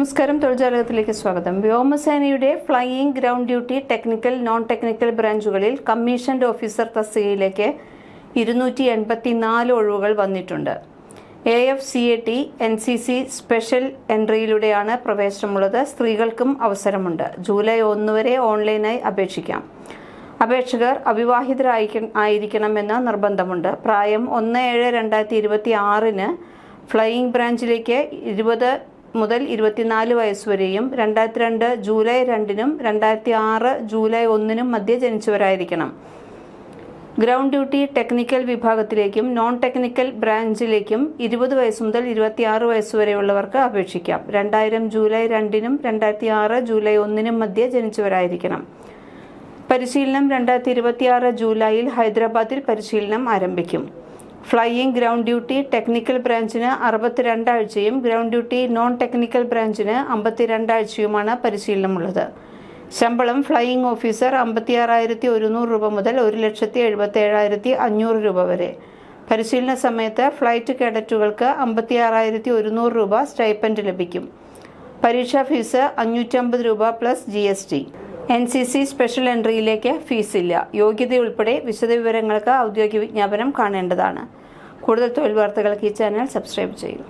നമസ്കാരം തൊഴിൽജാലകത്തിലേക്ക് സ്വാഗതം. വ്യോമസേനയുടെ flying ground duty technical non technical ബ്രാഞ്ചുകളിൽ commissioned officer തസ്തികയിലേക്ക് ഇരുന്നൂറ്റി എൺപത്തി നാല് ഒഴിവുകൾ വന്നിട്ടുണ്ട്. A F C A T N C C special എൻട്രിയിലൂടെയാണ് പ്രവേശനമുള്ളത്. സ്ത്രീകൾക്കും അവസരമുണ്ട്. ജൂലൈ ഒന്ന് വരെ ഓൺലൈനായി അപേക്ഷിക്കാം. അപേക്ഷകർ അവിവാഹിതരായിരിക്ക ആയിരിക്കണമെന്ന് നിർബന്ധമുണ്ട്. പ്രായം ഒന്ന് ഏഴ് രണ്ടായിരത്തി ഇരുപത്തി ആറിന് ഫ്ലൈയിങ് ബ്രാഞ്ചിലേക്ക് ഇരുപത് മുതൽ ഇരുപത്തിനാല് വയസ്സുവരെയും രണ്ടായിരത്തി രണ്ട് ജൂലൈ രണ്ടിനും രണ്ടായിരത്തി ആറ് ജൂലൈ ഒന്നിനും മധ്യ ജനിച്ചവരായിരിക്കണം. ഗ്രൗണ്ട് ഡ്യൂട്ടി ടെക്നിക്കൽ വിഭാഗത്തിലേക്കും നോൺ ടെക്നിക്കൽ ബ്രാഞ്ചിലേക്കും ഇരുപത് വയസ്സ് മുതൽ ഇരുപത്തിയാറ് വയസ്സ് വരെയുള്ളവർക്ക് അപേക്ഷിക്കാം. രണ്ടായിരം ജൂലൈ രണ്ടിനും രണ്ടായിരത്തി ആറ് ജൂലൈ ഒന്നിനും മധ്യ ജനിച്ചവരായിരിക്കണം. പരിശീലനം രണ്ടായിരത്തി ഇരുപത്തിയാറ് ജൂലൈയിൽ ഹൈദരാബാദിൽ പരിശീലനം ആരംഭിക്കും. ഫ്ലൈയിങ് ഗ്രൗണ്ട് ഡ്യൂട്ടി ടെക്നിക്കൽ ബ്രാഞ്ചിന് അറുപത്തിരണ്ടാഴ്ചയും ഗ്രൗണ്ട് ഡ്യൂട്ടി നോൺ ടെക്നിക്കൽ ബ്രാഞ്ചിന് അമ്പത്തിരണ്ടാഴ്ചയുമാണ് പരിശീലനമുള്ളത്. ശമ്പളം ഫ്ലൈയിങ് ഓഫീസർ അമ്പത്തിയാറായിരത്തി ഒരുന്നൂറ് രൂപ മുതൽ ഒരു ലക്ഷത്തി എഴുപത്തി ഏഴായിരത്തി അഞ്ഞൂറ് രൂപ വരെ. പരിശീലന സമയത്ത് ഫ്ലൈറ്റ് കേഡറ്റുകൾക്ക് അമ്പത്തിയാറായിരത്തി ഒരുന്നൂറ് രൂപ സ്റ്റൈപ്പൻഡ് ലഭിക്കും. പരീക്ഷാ ഫീസ് അഞ്ഞൂറ്റമ്പത് രൂപ plus G N C C special എൻട്രിയിലേക്ക് ഫീസില്ല യോഗ്യതയുൾപ്പെടെ വിശദവിവരങ്ങൾക്ക് ഔദ്യോഗിക വിജ്ഞാപനം കാണേണ്ടതാണ്. കൂടുതൽ തൊഴിൽ വാർത്തകൾക്ക് ഈ ചാനൽ സബ്സ്ക്രൈബ് ചെയ്യൂ.